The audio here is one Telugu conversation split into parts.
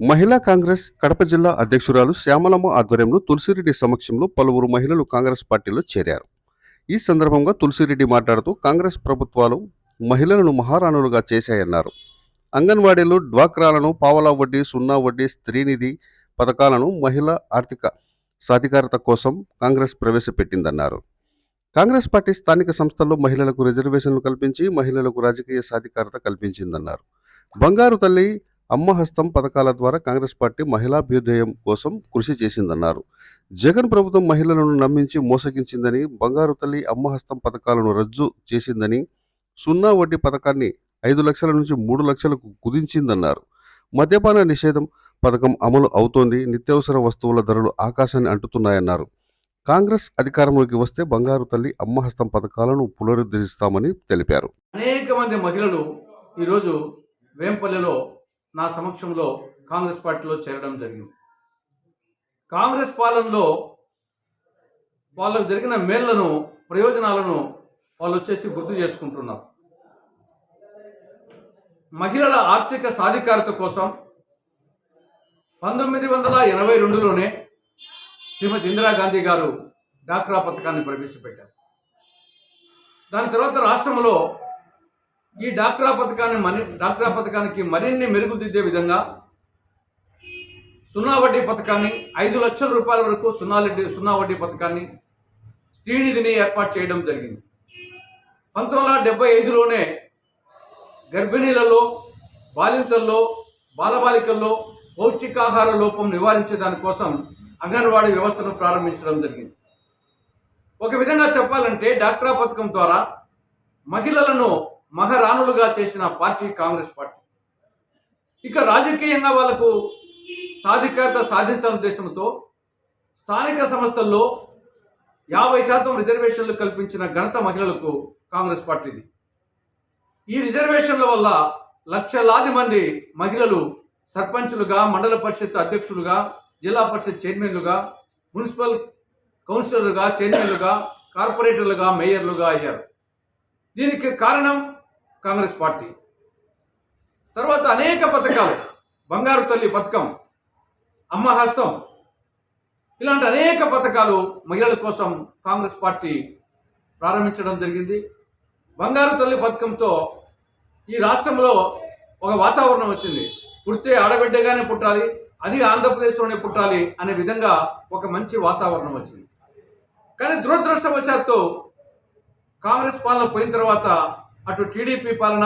మహిళా కాంగ్రెస్ కడప జిల్లా అధ్యక్షురాలు శ్యామలమ్మ ఆధ్వర్యంలో తులసిరెడ్డి సమక్షంలో పలువురు మహిళలు కాంగ్రెస్ పార్టీలో చేరారు. ఈ సందర్భంగా తులసిరెడ్డి మాట్లాడుతూ కాంగ్రెస్ ప్రభుత్వాలు మహిళలను మహారాణులుగా చేశాయన్నారు. అంగన్వాడీలు డ్వాక్రాలను పావలా వడ్డీ సున్నా వడ్డీ స్త్రీనిధి పథకాలను మహిళా ఆర్థిక సాధికారత కోసం కాంగ్రెస్ ప్రవేశపెట్టిందన్నారు. కాంగ్రెస్ పార్టీ స్థానిక సంస్థల్లో మహిళలకు రిజర్వేషన్లు కల్పించి మహిళలకు రాజకీయ సాధికారత కల్పించిందన్నారు. బంగారు తల్లి అమ్మ హస్తం పథకాల ద్వారా కాంగ్రెస్ పార్టీ మహిళాభ్యుదయం కోసం కృషి చేసిందన్నారు. జగన్ ప్రభుత్వం మహిళలను నమ్మించి మోసగించిందని బంగారు తల్లి అమ్మ హస్తం పథకాలను రద్దు చేసిందని సున్నా వడ్డీ పథకాన్ని ఐదు లక్షల నుంచి మూడు లక్షలకు కుదించిందన్నారు. మద్యపాన నిషేధం పథకం అమలు అవుతోంది నిత్యావసర వస్తువుల ధరలు ఆకాశాన్ని అంటుతున్నాయన్నారు. కాంగ్రెస్ అధికారంలోకి వస్తే బంగారు తల్లి అమ్మ హస్తం పథకాలను పునరుద్ధరిస్తామని తెలిపారు. అనేక మంది మహిళలు ఈరోజు వేంపల్లిలో నా సమక్షంలో కాంగ్రెస్ పార్టీలో చేరడం జరిగింది. కాంగ్రెస్ పాలనలో వాళ్ళకు జరిగిన మేళ్ళను ప్రయోజనాలను వాళ్ళు వచ్చేసి గుర్తు చేసుకుంటున్నారు. మహిళల ఆర్థిక సాధికారత కోసం పంతొమ్మిది వందల ఎనభై రెండులోనే శ్రీమతి ఇందిరాగాంధీ గారు డాక్రా పథకాన్ని ప్రవేశపెట్టారు. దాని తర్వాత రాష్ట్రంలో ఈ డాక్రా పథకాన్ని మరి డాక్రా పథకానికి మరిన్ని మెరుగుదిద్దే విధంగా సున్నా వడ్డీ పథకాన్ని ఐదు లక్షల రూపాయల వరకు సున్నా వడ్డీ సున్నా వడ్డీ పథకాన్ని శ్రీనిధిని ఏర్పాటు చేయడం జరిగింది. పంతొమ్మిది వందల డెబ్బై ఐదులోనే గర్భిణీలలో బాలింతల్లో బాలబాలికల్లో పౌష్టికాహార లోపం నివారించే దానికోసం అంగన్వాడీ వ్యవస్థను ప్రారంభించడం జరిగింది. ఒక విధంగా చెప్పాలంటే డాక్రా పథకం ద్వారా మహిళలను మహారాణులుగా చేసిన పార్టీ కాంగ్రెస్ పార్టీ. ఇక రాజకీయంగా వాళ్ళకు సాధికారత సాధించాల ఉద్దేశంతో స్థానిక సంస్థల్లో యాభై శాతం రిజర్వేషన్లు కల్పించిన ఘనత మహిళలకు కాంగ్రెస్ పార్టీది. ఈ రిజర్వేషన్ల వల్ల లక్షలాది మంది మహిళలు సర్పంచులుగా మండల పరిషత్ అధ్యక్షులుగా జిల్లా పరిషత్ చైర్మన్లుగా మున్సిపల్ కౌన్సిలర్లుగా చైర్మన్లుగా కార్పొరేటర్లుగా మేయర్లుగా అయ్యారు. దీనికి కారణం కాంగ్రెస్ పార్టీ. తర్వాత అనేక పథకాలు. బంగారు తల్లి పథకం అమ్మ హస్తం. ఇలాంటి అనేక పథకాలు మహిళల కోసం కాంగ్రెస్ పార్టీ ప్రారంభించడం జరిగింది. బంగారు తల్లి పథకంతో ఈ రాష్ట్రంలో ఒక వాతావరణం వచ్చింది. పుడితే ఆడబిడ్డగానే పుట్టాలి అది ఆంధ్రప్రదేశ్లోనే పుట్టాలి అనే విధంగా ఒక మంచి వాతావరణం వచ్చింది. కానీ దురదృష్టవశాత్తు కాంగ్రెస్ పాలన పోయిన తర్వాత అటు టీడీపీ పాలన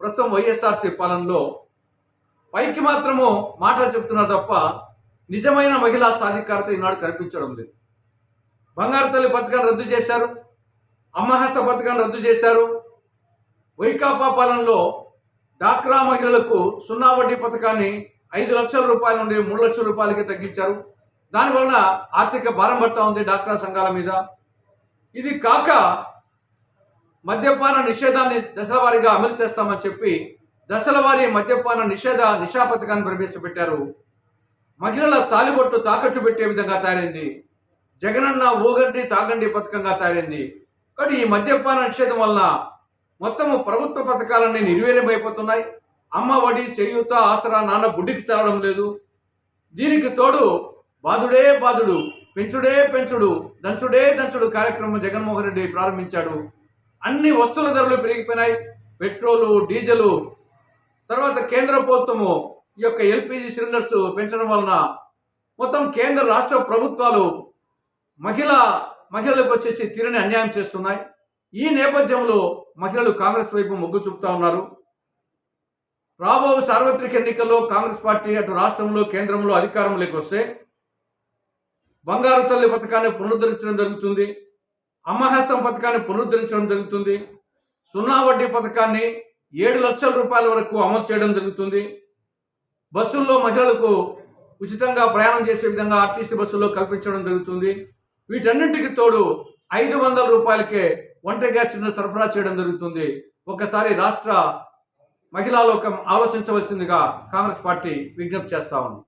ప్రస్తుతం వైఎస్ఆర్సీ పాలనలో పైకి మాత్రము మాటలు చెప్తున్నారు తప్ప నిజమైన మహిళా సాధికారత ఈనాడు కనిపించడం లేదు. బంగారు తల్లి పథకాన్ని రద్దు చేశారు అమ్మహస్త పథకాన్ని రద్దు చేశారు. వైకాపా పాలనలో డాక్రా మహిళలకు సున్నా వడ్డీ పథకాన్ని ఐదు లక్షల రూపాయల నుండి మూడు లక్షల రూపాయలకి తగ్గించారు. దానివలన ఆర్థిక భారం పడతా ఉంది డాక్రా సంఘాల మీద. ఇది కాక మద్యపాన నిషేధాన్ని దశల వారీగా అమలు చేస్తామని చెప్పి దశలవారీ మద్యపాన నిషేధ నిషా పథకాన్ని ప్రవేశపెట్టారు. మహిళల తాలిబొట్టు తాకట్టు పెట్టే విధంగా తయారైంది. జగనన్న ఊగండి తాగండి పథకంగా తయారైంది. కానీ ఈ మద్యపాన నిషేధం వలన మొత్తము ప్రభుత్వ పథకాలన్నీ నిర్వీర్యమైపోతున్నాయి. అమ్మ ఒడి చేయూత ఆసరా నాన్న బుడ్డికి చాలడం లేదు. దీనికి తోడు బాధుడే బాధుడు పెంచుడే పెంచుడు దంచుడే దంచుడు కార్యక్రమం జగన్మోహన్ రెడ్డి ప్రారంభించాడు. అన్ని వస్తువుల ధరలు పెరిగిపోయినాయి. పెట్రోలు డీజిలు తర్వాత కేంద్ర ప్రభుత్వము ఈ యొక్క ఎల్పిజి సిలిండర్స్ పెంచడం వలన మొత్తం కేంద్ర రాష్ట్ర ప్రభుత్వాలు మహిళ మహిళలకు వచ్చేసి తీరని అన్యాయం చేస్తున్నాయి. ఈ నేపథ్యంలో మహిళలు కాంగ్రెస్ వైపు మొగ్గు చూపుతా ఉన్నారు. రాబో సార్వత్రిక ఎన్నికల్లో కాంగ్రెస్ పార్టీ అటు రాష్ట్రంలో కేంద్రంలో అధికారంలోకి వస్తే బంగారు తల్లి పథకాన్ని పునరుద్ధరించడం జరుగుతుంది. అమ్మహస్తం పథకాన్ని పునరుద్ధరించడం జరుగుతుంది. సున్నా వడ్డీ పథకాన్ని ఏడు లక్షల రూపాయల వరకు అమలు చేయడం జరుగుతుంది. బస్సుల్లో మహిళలకు ఉచితంగా ప్రయాణం చేసే విధంగా ఆర్టీసీ బస్సుల్లో కల్పించడం జరుగుతుంది. వీటన్నింటికి తోడు ఐదు వందల రూపాయలకే వంట గ్యాస్ సిలిండర్ సరఫరా చేయడం జరుగుతుంది. ఒకసారి రాష్ట్ర మహిళా లోకం ఆలోచించవలసిందిగా కాంగ్రెస్ పార్టీ విజ్ఞప్తి చేస్తా ఉంది.